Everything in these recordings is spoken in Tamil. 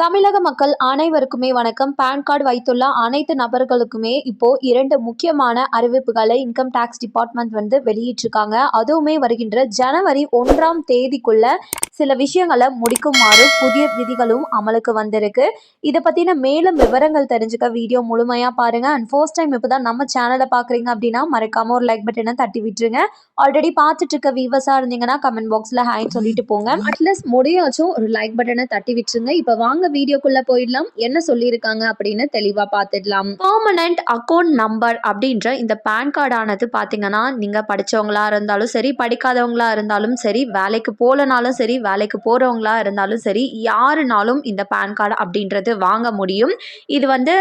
தமிழக மக்கள் அனைவருக்குமே வணக்கம். பேன் கார்டு வைத்துள்ள அனைத்து நபர்களுக்குமே இப்போ இரண்டு முக்கியமான அறிவிப்புகளை இன்கம் டேக்ஸ் டிபார்ட்மெண்ட் வந்து வெளியிட்டிருக்காங்க. அதுவுமே வருகின்ற ஜனவரி ஒன்றாம் தேதிக்குள்ள சில விஷயங்களை முடிக்குமாறு புதிய விதிகளும் அமலுக்கு வந்திருக்கு. இதை பற்றின மேலும் விவரங்கள் தெரிஞ்சுக்க வீடியோ முழுமையாக பாருங்க. அண்ட் ஃபர்ஸ்ட் டைம் இப்போ தான் நம்ம சேனலை பார்க்குறீங்க அப்படின்னா மறக்காம ஒரு லைக் பட்டனை தட்டி விட்டுருங்க. ஆல்ரெடி பார்த்துட்டு இருக்க வியூவர்ஸாக இருந்தீங்கன்னா கமெண்ட் பாக்ஸில் ஹாய் சொல்லிட்டு போங்க. அட்லீஸ்ட் முடியாச்சும் ஒரு லைக் பட்டனை தட்டி விட்டுருங்க. இப்போ வாங்க வீடியோக்குள்ள போயிடலாம். என்ன சொல்லியிருக்காங்க அப்படின்னு தெளிவாக பார்த்துடலாம் பர்மனன்ட் அக்கௌண்ட் நம்பர் அப்படின்ற இந்த பேன் கார்டானது பார்த்தீங்கன்னா நீங்கள் படித்தவங்களா இருந்தாலும் சரி படிக்காதவங்களா இருந்தாலும் சரி வேலைக்கு போகலனாலும் சரி வேலைக்கு போகிறவங்களா இருந்தாலும் சரி யாருனாலும் இந்த பேன் கார்டு அப்படின்றது வாங்க முடியும். இது வந்து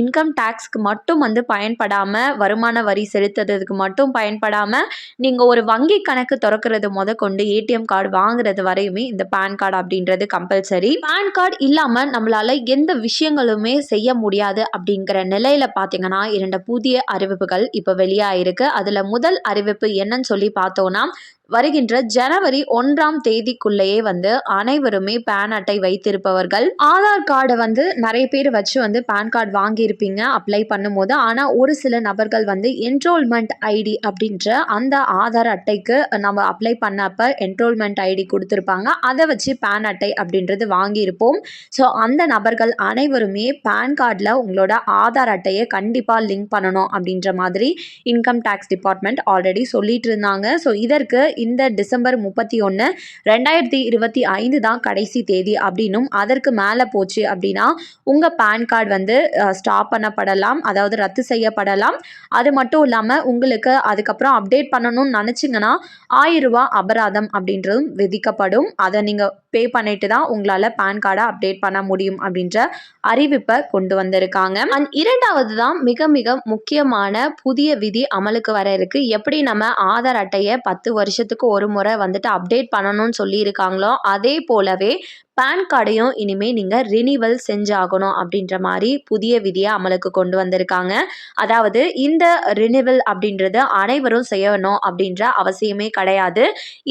இன்கம் டேக்ஸ்க்கு மட்டும் வந்து பயன்படாமல் வருமான வரி செலுத்துறதுக்கு மட்டும் பயன்படாமல் நீங்கள் ஒரு வங்கி கணக்கு திறக்கிறது முத கொண்டு ஏடிஎம் கார்டு வாங்குறது வரையுமே இந்த பேன் கார்டு அப்படின்றது கம்பல்சரி பேன் கார்டு இல்லாமல் நம்மளால எந்த விஷயங்களுமே செய்ய முடியாது அப்படிங்கிற நிலையில பார்த்தீங்கன்னா இரண்டு புதிய அறிவிப்புகள் இப்போ வெளியாயிருக்கு. அதில் முதல் அறிவிப்பு என்னன்னு சொல்லி பார்த்தோன்னா வருகின்ற ஜனவரி ஒன்றாம் தேதிக்குள்ளேயே வந்து அனைவருமே பேன் அட்டை வைத்திருப்பவர்கள். ஆதார் கார்டை வந்து நிறைய பேர் வச்சு வந்து பேன் கார்டு வாங்கியிருப்பீங்க அப்ளை பண்ணும்போது. ஆனால் ஒரு சில நபர்கள் வந்து என்ரோல்மெண்ட் ஐடி அப்படின்ற அந்த ஆதார் அட்டைக்கு நம்ம அப்ளை பண்ணப்ப என்ரோல்மெண்ட் ஐடி கொடுத்துருப்பாங்க. அதை வச்சு பேன் அட்டை அப்படின்றது வாங்கியிருப்போம். ஸோ அந்த நபர்கள் அனைவருமே பேன் கார்டில் உங்களோட ஆதார் அட்டையை கண்டிப்பாக லிங்க் பண்ணணும் அப்படின்ற மாதிரி இன்கம் டேக்ஸ் டிபார்ட்மெண்ட் ஆல்ரெடி சொல்லிட்டு இருந்தாங்க. ஸோ இதற்கு இந்த டிசம்பர் முப்பத்தி ஒன்று ரெண்டாயிரத்தி இருபத்தி ஐந்து தான் கடைசி தேதி அப்படின்னும் அதற்கு மேலே போச்சு அப்படின்னா உங்கள் பேன் கார்டு வந்து ஸ்டாப் பண்ணப்படலாம் அதாவது ரத்து செய்யப்படலாம். அது மட்டும் இல்லாமல் உங்களுக்கு அதுக்கப்புறம் அப்டேட் பண்ணணும்னு நினச்சிங்கன்னா ஆயிரம் ரூபா அபராதம் அப்படின்றதும் விதிக்கப்படும். அதை நீங்கள் பே பண்ணிட்டு தான் உங்களால் பேன் கார்டை அப்டேட் பண்ண முடியும் அப்படின்ற அறிவிப்பை கொண்டு வந்திருக்காங்க. அண்ட் இரண்டாவது தான் மிக மிக முக்கியமான புதிய விதி அமலுக்கு வர இருக்கு. எப்படி நம்ம ஆதார் அட்டையை பத்து வருஷத்துக்கு ஒரு முறை வந்துட்டு அப்டேட் பண்ணணும்னு சொல்லியிருக்காங்களோ அதே போலவே பேன் கார்டையும் இனிமேல் நீங்கள் ரினிவல் செஞ்சாகணும் அப்படின்ற மாதிரி புதிய விதியை அமலுக்கு கொண்டு வந்திருக்காங்க. அதாவது இந்த ரினிவல் அப்படின்றது அனைவரும் செய்யணும் அப்படின்ற அவசியமே கிடையாது.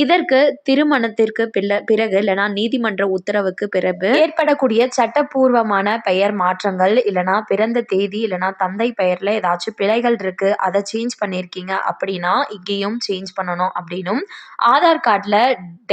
இதற்கு திருமணத்திற்கு பிறகு இல்லைனா நீதிமன்ற உத்தரவுக்கு பிறகு ஏற்படக்கூடிய சட்டப்பூர்வமான பெயர் மாற்றங்கள் இல்லைனா பிறந்த தேதி இல்லைனா தந்தை பெயரில் ஏதாச்சும் பிழைகள் இருக்குது அதை சேஞ்ச் பண்ணியிருக்கீங்க அப்படின்னா இங்கேயும் சேஞ்ச் பண்ணணும் அப்படின்னும். ஆதார் கார்டில்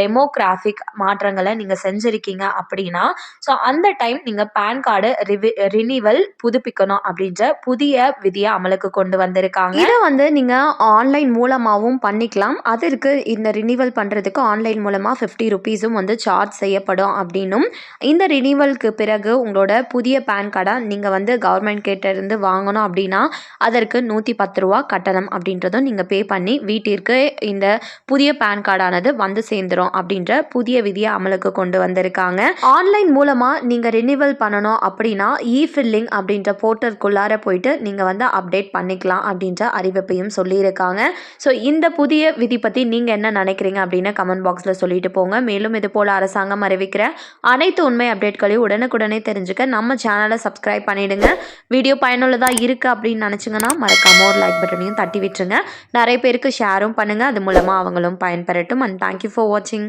டெமோகிராஃபிக் மாற்றங்களை நீங்கள் செஞ்சுருக்கீங்க அப்படின்னா ஸோ அந்த டைம் நீங்கள் பேன் கார்டு ரிவி ரினிவல் புதுப்பிக்கணும் அப்படின்ற புதிய விதியை அமலுக்கு கொண்டு வந்திருக்காங்க. இதை வந்து நீங்கள் ஆன்லைன் மூலமாகவும் பண்ணிக்கலாம். அதற்கு இந்த ரினிவல் பண்ணுறதுக்கு ஆன்லைன் மூலமாக ஃபிஃப்டி ருபீஸும் வந்து சார்ஜ் செய்யப்படும் அப்படின்னும் இந்த ரினிவலுக்கு பிறகு உங்களோட புதிய பேன் கார்டை நீங்கள் வந்து கவர்மெண்ட் கிட்டேருந்து வாங்கணும் அப்படின்னா அதற்கு நூற்றி பத்து ரூபா கட்டணம் அப்படின்றதும் நீங்கள் பே பண்ணி வீட்டிற்கு இந்த புதிய பேன் கார்டானது வந்து சேர்ந்துடும் அப்படின்ற புதிய விதியை அமலுக்கு கொண்டு வந்திருக்காங்க. சொல்லியிருக்காங்க ஆன்லைன் மூலமாக நீங்கள் ரினிவல் பண்ணணும் அப்படின்னா இ ஃபில்லிங் அப்படின்ற போர்ட்டலுக்குள்ளார போயிட்டு நீங்கள் வந்து அப்டேட் பண்ணிக்கலாம் அப்படின்ற அறிவிப்பையும் சொல்லியிருக்காங்க. ஸோ இந்த புதிய விதி பற்றி நீங்கள் என்ன நினைக்கிறீங்க அப்படின்னு கமெண்ட் பாக்ஸில் சொல்லிட்டு போங்க. மேலும் இது போல் அரசாங்கம் அறிவிக்கிற அனைத்து உண்மை அப்டேட்களையும் உடனுக்குடனே தெரிஞ்சுக்க நம்ம சேனலை சப்ஸ்கிரைப் பண்ணிவிடுங்க வீடியோ பயனுள்ளதாக இருக்குது அப்படின்னு நினச்சிங்கன்னா மறக்காமல் ஒரு லைக் பட்டனையும் தட்டி விட்டுருங்க. நிறைய பேருக்கு ஷேரும் பண்ணுங்கள் அது மூலமாக அவங்களும் பயன்பெறட்டும். அண்ட் தேங்க்யூ ஃபார் வாட்சிங்